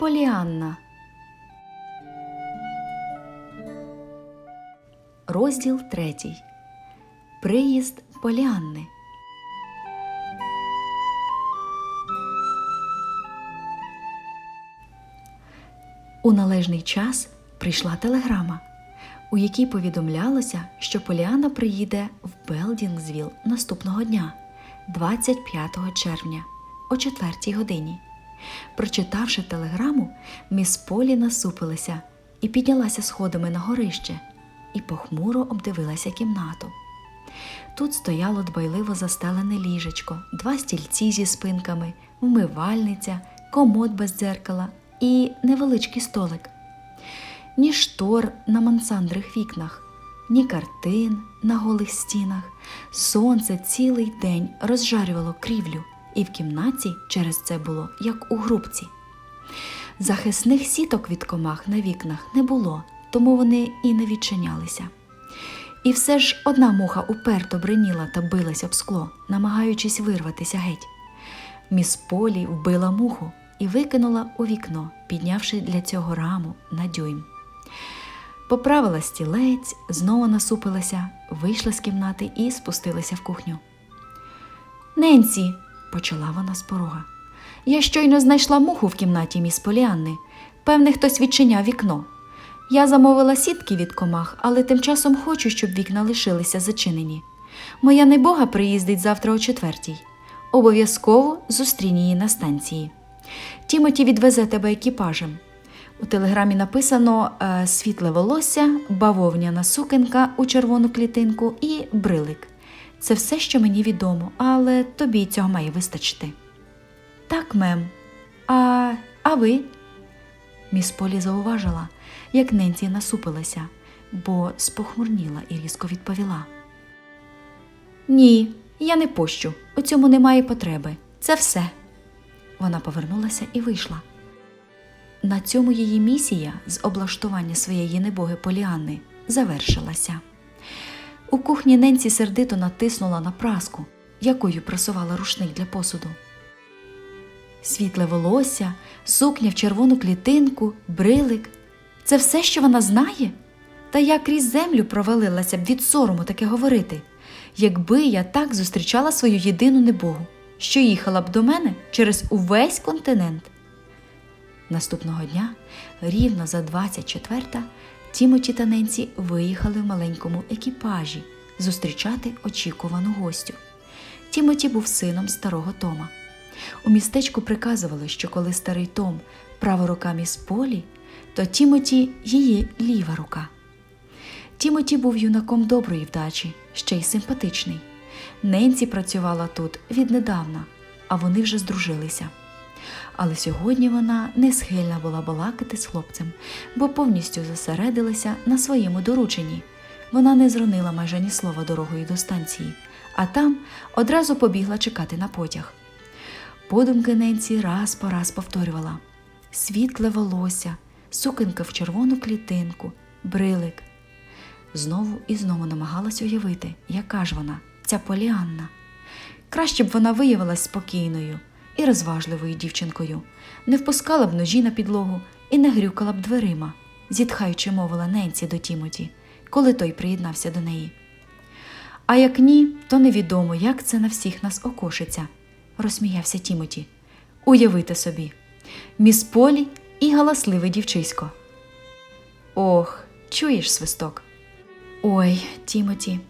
Поліанна. Розділ третій. Приїзд Поліанни. У належний час прийшла телеграма, у якій повідомлялося, що Поліанна приїде в Белдінгзвіл наступного дня, 25 червня, о 4 годині. Прочитавши телеграму, міс Полі насупилася і піднялася сходами на горище і похмуро обдивилася кімнату. Тут стояло дбайливо застелене ліжечко, два стільці зі спинками, вмивальниця, комод без дзеркала і невеличкий столик. Ні штор на мансандрих вікнах, ні картин на голих стінах. Сонце цілий день розжарювало крівлю, і в кімнаті через це було як у грубці. Захисних сіток від комах на вікнах не було, тому вони і не відчинялися. І все ж одна муха уперто бриніла та билась об скло, намагаючись вирватися геть. Міс Полі вбила муху і викинула у вікно, піднявши для цього раму на дюйм. Поправила стілець, знову насупилася, вийшла з кімнати і спустилася в кухню. Ненсі, почала вона з порога. Я щойно знайшла муху в кімнаті міс Поліанни. Певне, хтось відчиняв вікно. Я замовила сітки від комах, але тим часом хочу, щоб вікна лишилися зачинені. Моя небога приїздить завтра о четвертій. Обов'язково зустрінь її на станції. Тімоті відвезе тебе екіпажем. У телеграмі написано е, світле волосся, бавовняна сукенка у червону клітинку і брилик. Це все, що мені відомо, але тобі цього має вистачити. Так, мем. А, а ви? Міс Полі зауважила, як Ненсі насупилася, бо спохмурніла і різко відповіла. Ні, я не пощу. У цьому немає потреби. Це все. Вона повернулася і вийшла. На цьому її місія з облаштування своєї небоги Поліанни завершилася. У кухні Ненсі сердито натиснула на праску, якою просувала рушник для посуду. Світле волосся, сукня в червону клітинку, брилик це все, що вона знає? Та я крізь землю провалилася б від сорому таке говорити, якби я так зустрічала свою єдину небогу, що їхала б до мене через увесь континент. Наступного дня, рівно за 24-та, Тімоті та Ненсі виїхали в маленькому екіпажі зустрічати очікувану гостю. Тімоті був сином старого Тома. У містечку приказували, що коли старий Том права рука міс Полі, то Тімоті її ліва рука. Тімоті був юнаком доброї вдачі, ще й симпатичний. Ненсі працювала тут віднедавна, а вони вже здружилися. Але сьогодні вона не схильна була балакати з хлопцем, бо повністю зосередилася на своєму дорученні. Вона не зронила майже ні слова дорогою до станції, а там одразу побігла чекати на потяг. Подумки Ненсі раз по раз повторювала світле волосся, сукенка в червону клітинку, брилик. Знову і знову намагалась уявити, яка ж вона, ця Поліанна. Краще б вона виявилась спокійною і розважливою дівчинкою, не впускала б ножі на підлогу і не грюкала б дверима, зітхаючи, мовила Ненсі до Тімоті, коли той приєднався до неї. А як ні, то невідомо, як це на всіх нас окошиться, розсміявся Тімоті. Уявити собі, міс Полі і галасливе дівчисько. Ох, чуєш свисток? Ой, Тімоті,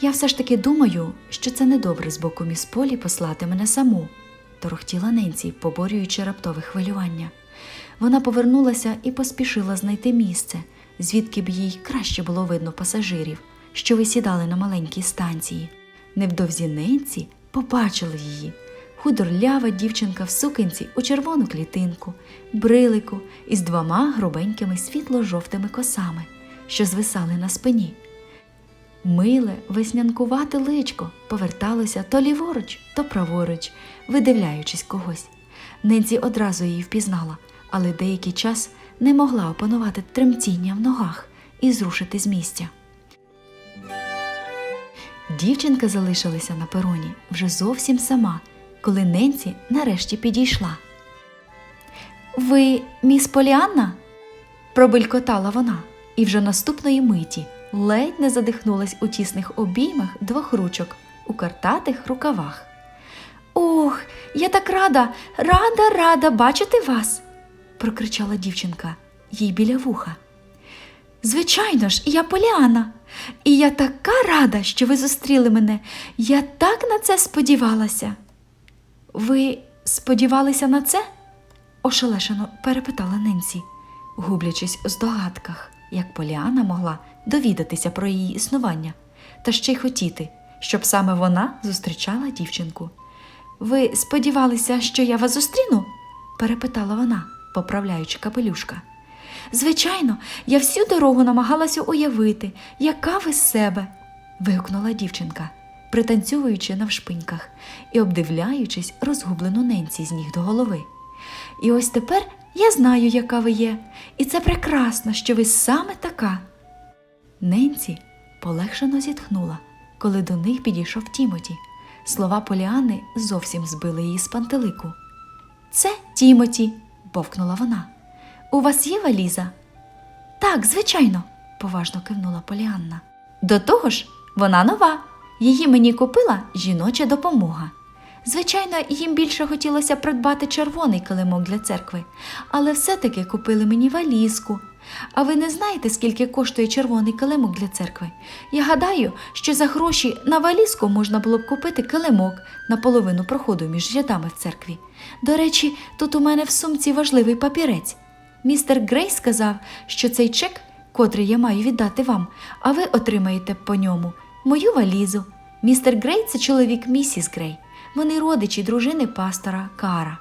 я все ж таки думаю, що це недобре з боку міс Полі послати мене саму, торохтіла Ненсі, поборюючи раптове хвилювання. Вона повернулася і поспішила знайти місце, звідки б їй краще було видно пасажирів, що висідали на маленькій станції. Невдовзі Ненсі побачила її. Худорлява дівчинка в сукенці у червону клітинку, брилику із двома грубенькими світло-жовтими косами, що звисали на спині. Миле, веснянкувате личко поверталося то ліворуч, то праворуч, видивляючись когось. Ненсі одразу її впізнала, але деякий час не могла опанувати тремтіння в ногах і зрушити з місця. Дівчинка залишилася на пероні вже зовсім сама, коли Ненці нарешті підійшла. Ви міс Поліанна? пробелькотала вона, і вже наступної миті ледь не задихнулась у тісних обіймах двох ручок у картатих рукавах. Ох, я так рада, рада, рада бачити вас, прокричала дівчинка їй біля вуха. Звичайно ж, я Поліана, і я така рада, що ви зустріли мене. Я так на це сподівалася. Ви сподівалися на це? ошелешено перепитала Ненсі, гублячись у здогадках, як Поліана могла довідатися про її існування та ще й хотіти, щоб саме вона зустрічала дівчинку. Ви сподівалися, що я вас зустріну? перепитала вона, поправляючи капелюшка. Звичайно, я всю дорогу намагалася уявити, яка ви з себе. вигукнула дівчинка, пританцьовуючи навшпиньках і обдивляючись розгублену ненці з ніг до голови. І ось тепер я знаю, яка ви є, і це прекрасно, що ви саме така. Ненці полегшено зітхнула, коли до них підійшов Тімоті. Слова Поліани зовсім збили її з пантелику. Це Тімоті, бовкнула вона. У вас є валіза? Так, звичайно, поважно кивнула Поліанна. До того ж, вона нова. Її мені купила жіноча допомога. Звичайно, їм більше хотілося придбати червоний килимок для церкви, але все-таки купили мені валізку. А ви не знаєте, скільки коштує червоний килимок для церкви? Я гадаю, що за гроші на валізку можна було б купити килимок на половину проходу між рядами в церкві. До речі, тут у мене в сумці важливий папірець. Містер Грей сказав, що цей чек, котрий я маю віддати вам, а ви отримаєте по ньому мою валізу. Містер Грей це чоловік місіс Грей. Вони родичі дружини пастора Кара.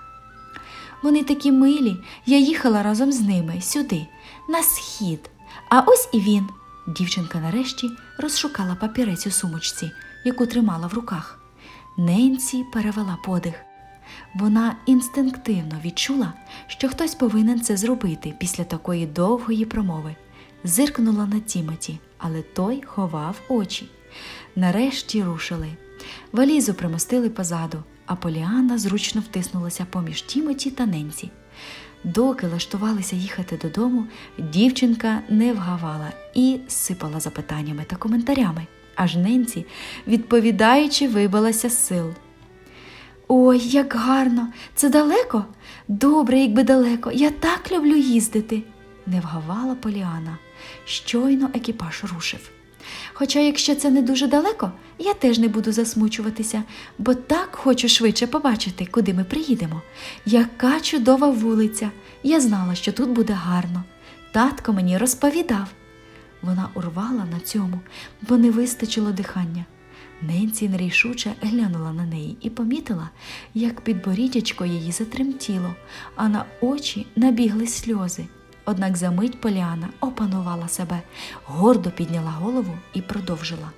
Вони такі милі, я їхала разом з ними сюди, на схід. А ось і він. Дівчинка нарешті розшукала папірець у сумочці, яку тримала в руках. Ненсі перевела подих. Вона інстинктивно відчула, що хтось повинен це зробити після такої довгої промови. Зиркнула на Тімоті, але той ховав очі. Нарешті рушили. Валізу примостили позаду, а Поліана зручно втиснулася поміж Тімоті та Ненсі. Доки лаштувалися їхати додому, дівчинка не вгавала і сипала запитаннями та коментарями, аж Ненсі, відповідаючи, вибилася з сил. Ой, як гарно! Це далеко? Добре, якби далеко. Я так люблю їздити, не вгавала Поліана. Щойно екіпаж рушив. Хоча, якщо це не дуже далеко, я теж не буду засмучуватися, бо так хочу швидше побачити, куди ми приїдемо. Яка чудова вулиця! Я знала, що тут буде гарно. Татко мені розповідав. Вона урвала на цьому, бо не вистачило дихання. Ненці нерішуче глянула на неї і помітила, як підборідячко її затремтіло, а на очі набігли сльози. Однак за мить Поліана опанувала себе, гордо підняла голову і продовжила.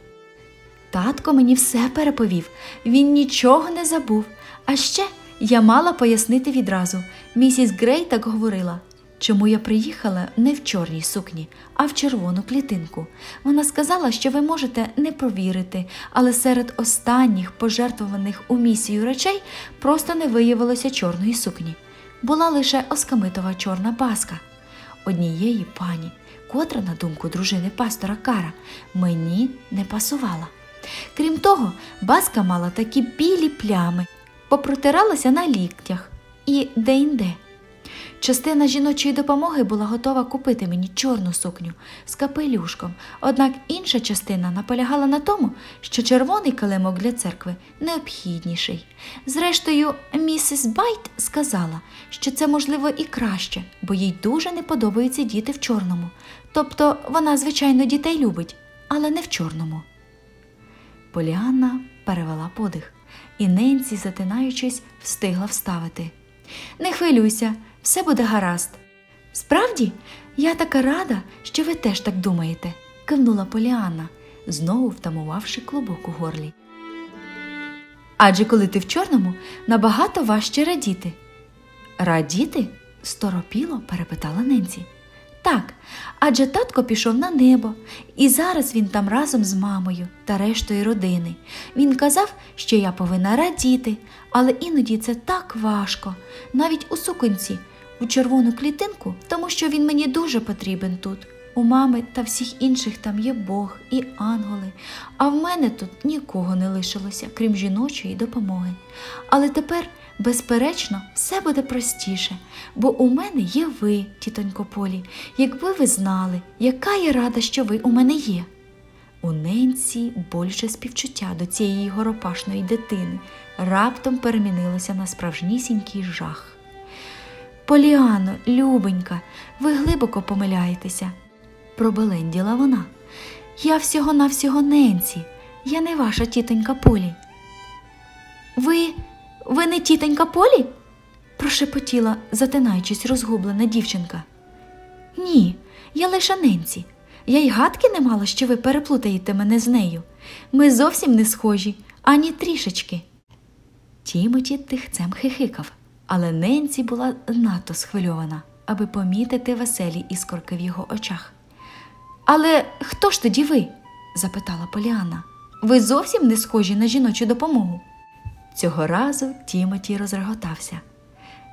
Татко мені все переповів, він нічого не забув. А ще я мала пояснити відразу. Місіс Грей так говорила. Чому я приїхала не в чорній сукні, а в червону клітинку. Вона сказала, що ви можете не повірити, але серед останніх пожертвованих у місію речей просто не виявилося чорної сукні. Була лише оскамитова чорна паска однієї пані, котра, на думку дружини пастора Кара, мені не пасувала. Крім того, баска мала такі білі плями, попротиралася на ліктях і де-інде. Частина жіночої допомоги була готова купити мені чорну сукню з капелюшком, однак інша частина наполягала на тому, що червоний килимок для церкви необхідніший. Зрештою, місіс Байт сказала, що це можливо і краще, бо їй дуже не подобаються діти в чорному. Тобто вона, звичайно, дітей любить, але не в чорному. Поліанна перевела подих, і Ненсі, затинаючись, встигла вставити. Не хвилюйся, все буде гаразд. Справді, я така рада, що ви теж так думаєте, кивнула Поліанна, знову втамувавши клубок у горлі. Адже коли ти в чорному, набагато важче радіти. Радіти? сторопіло перепитала Ненсі. Так, адже татко пішов на небо, і зараз він там разом з мамою та рештою родини. Він казав, що я повинна радіти, але іноді це так важко, навіть у суконці, у червону клітинку, тому що він мені дуже потрібен тут. У мами та всіх інших там є Бог і ангели, а в мене тут нікого не лишилося, крім жіночої допомоги. Але тепер, безперечно, все буде простіше, бо у мене є ви, тітонько Полі, якби ви знали, яка я рада, що ви у мене є. У Ненці більше співчуття до цієї горопашної дитини раптом перемінилося на справжнісінький жах. Поліано, любенька, ви глибоко помиляєтеся, пробеленділа вона. Я всього-навсього Ненці, я не ваша тітонька Полі. Ви, ви не тітонька Полі? прошепотіла, затинаючись, розгублена дівчинка. Ні, я лише Ненці. Я й гадки не мала, що ви переплутаєте мене з нею. Ми зовсім не схожі, ані трішечки. Тімоті тихцем хихикав, але Ненці була надто схвильована, аби помітити веселі іскорки в його очах. Але хто ж тоді ви? запитала Поліанна. Ви зовсім не схожі на жіночу допомогу. Цього разу Тімоті розреготався.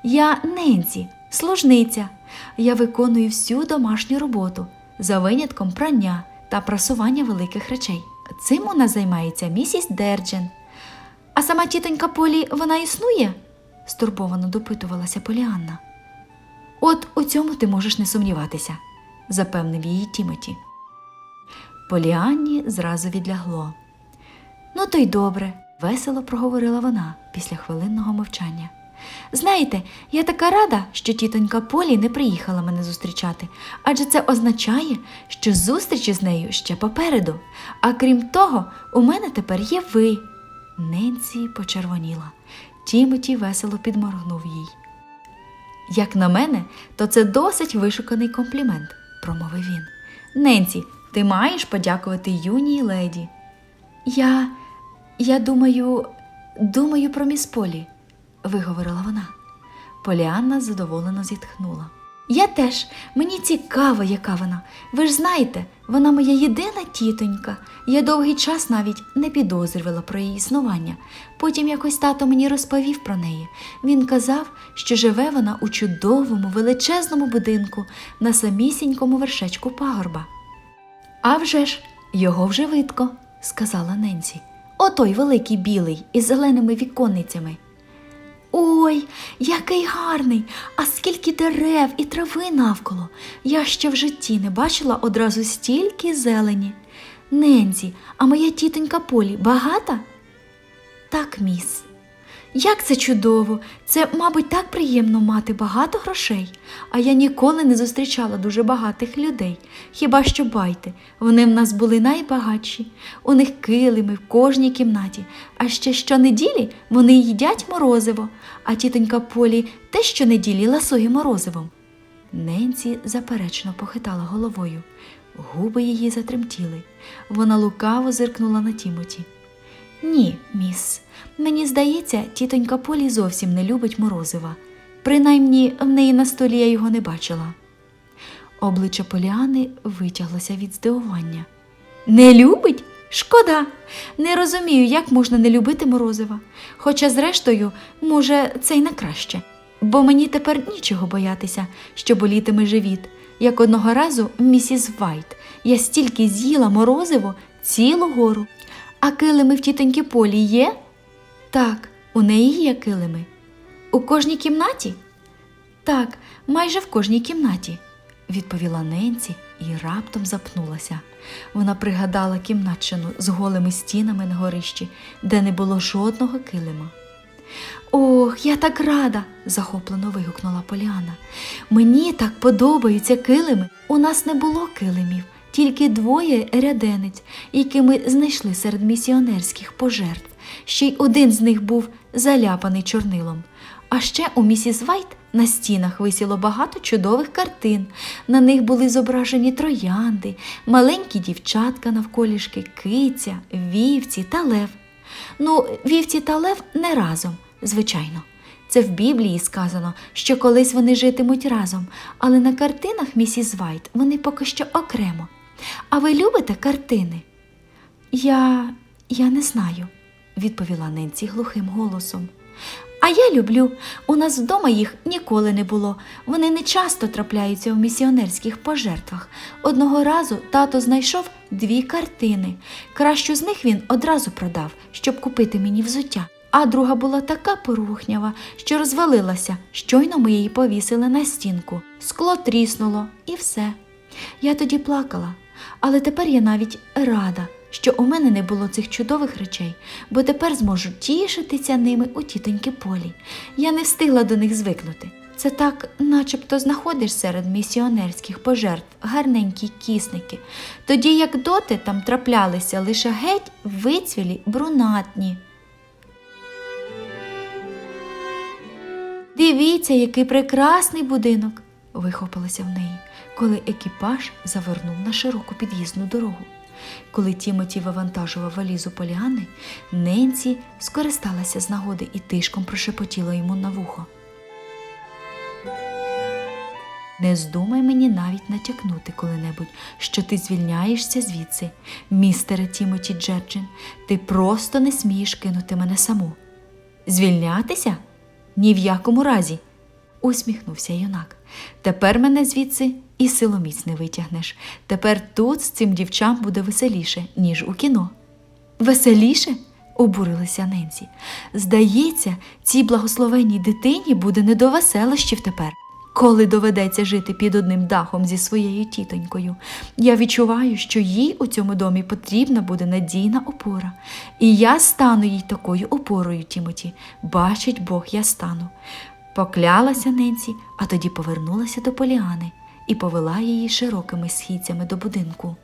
Я Ненці, служниця. Я виконую всю домашню роботу за винятком прання та прасування великих речей. Цим у нас займається місіс Дерджен. А сама тітонька Полі вона існує? Стурбовано допитувалася Поліанна. От у цьому ти можеш не сумніватися, запевнив її Тімоті. Поліанні зразу відлягло. Ну, то й добре, весело проговорила вона після хвилинного мовчання. Знаєте, я така рада, що тітонька Полі не приїхала мене зустрічати, адже це означає, що зустріч із нею ще попереду. А крім того, у мене тепер є ви. Ненсі почервоніла. Тімоті весело підморгнув їй. Як на мене, то це досить вишуканий комплімент, промовив він. Ненсі, ти маєш подякувати юній леді. Я. я думаю, думаю про міс Полі, виговорила вона. Поліанна задоволено зітхнула. Я теж, мені цікаво, яка вона. Ви ж знаєте, вона моя єдина тітонька. Я довгий час навіть не підозрювала про її існування. Потім якось тато мені розповів про неї. Він казав, що живе вона у чудовому, величезному будинку на самісінькому вершечку пагорба. А вже ж, його вже видко, сказала Ненсі. Отой великий білий із зеленими віконницями. Ой, який гарний! А скільки дерев і трави навколо. Я ще в житті не бачила одразу стільки зелені. Нензі, а моя тітонька Полі багата? Так, міс. Як це чудово! Це, мабуть, так приємно мати багато грошей. А я ніколи не зустрічала дуже багатих людей. Хіба що байте, вони в нас були найбагатші. У них килими в кожній кімнаті, а ще щонеділі вони їдять морозиво, а тітонька Полі те щонеділі ласує морозивом. Ненці заперечно похитала головою. Губи її затремтіли. Вона лукаво зиркнула на Тімоті. Ні, міс. Мені здається, тітонька Полі зовсім не любить морозива. Принаймні, в неї на столі я його не бачила. Обличчя Поліани витяглося від здивування. Не любить? Шкода. Не розумію, як можна не любити морозива. Хоча, зрештою, може, це й на краще. Бо мені тепер нічого боятися, що болітиме живіт. Як одного разу місіс Вайт, я стільки з'їла морозиво цілу гору. А килими в тітоньки Полі є? Так, у неї є килими. У кожній кімнаті? Так, майже в кожній кімнаті, відповіла Ненці і раптом запнулася. Вона пригадала кімнатчину з голими стінами на горищі, де не було жодного килима. Ох, я так рада, захоплено вигукнула Поліана. Мені так подобаються килими. У нас не було килимів, тільки двоє ряденець, які ми знайшли серед місіонерських пожертв. Ще й один з них був заляпаний чорнилом. А ще у місіс Вайт на стінах висіло багато чудових картин. На них були зображені троянди, маленькі дівчатка навколішки, киця, вівці та лев. Ну, вівці та лев не разом, звичайно. Це в Біблії сказано, що колись вони житимуть разом, але на картинах місіс Вайт вони поки що окремо. А ви любите картини? Я. я не знаю, відповіла Ненці глухим голосом. А я люблю. У нас вдома їх ніколи не було. Вони не часто трапляються в місіонерських пожертвах. Одного разу тато знайшов дві картини. Кращу з них він одразу продав, щоб купити мені взуття. А друга була така порухнява, що розвалилася. Щойно ми її повісили на стінку. Скло тріснуло і все. Я тоді плакала, але тепер я навіть рада, що у мене не було цих чудових речей, бо тепер зможу тішитися ними у тітоньки полі. Я не встигла до них звикнути. Це так, начебто, знаходиш серед місіонерських пожертв гарненькі кісники, тоді як доти там траплялися лише геть вицвілі брунатні. Дивіться, який прекрасний будинок. вихопилося в неї, коли екіпаж завернув на широку під'їзну дорогу. Коли Тімоті вивантажував валізу Поліани, Ненсі скористалася з нагоди і тишком прошепотіла йому на вухо. Не здумай мені навіть натякнути коли-небудь, що ти звільняєшся звідси, містере Тімоті Джерджин. Ти просто не смієш кинути мене саму. Звільнятися? Ні в якому разі. Усміхнувся юнак. Тепер мене звідси і силоміць не витягнеш. Тепер тут з цим дівчам буде веселіше, ніж у кіно. Веселіше? обурилася Ненсі. Здається, цій благословенній дитині буде не до веселощів тепер. Коли доведеться жити під одним дахом зі своєю тітонькою, я відчуваю, що їй у цьому домі потрібна буде надійна опора. І я стану їй такою опорою, Тімоті. Бачить Бог, я стану. Поклялася Ненсі, а тоді повернулася до Поліани і повела її широкими східцями до будинку.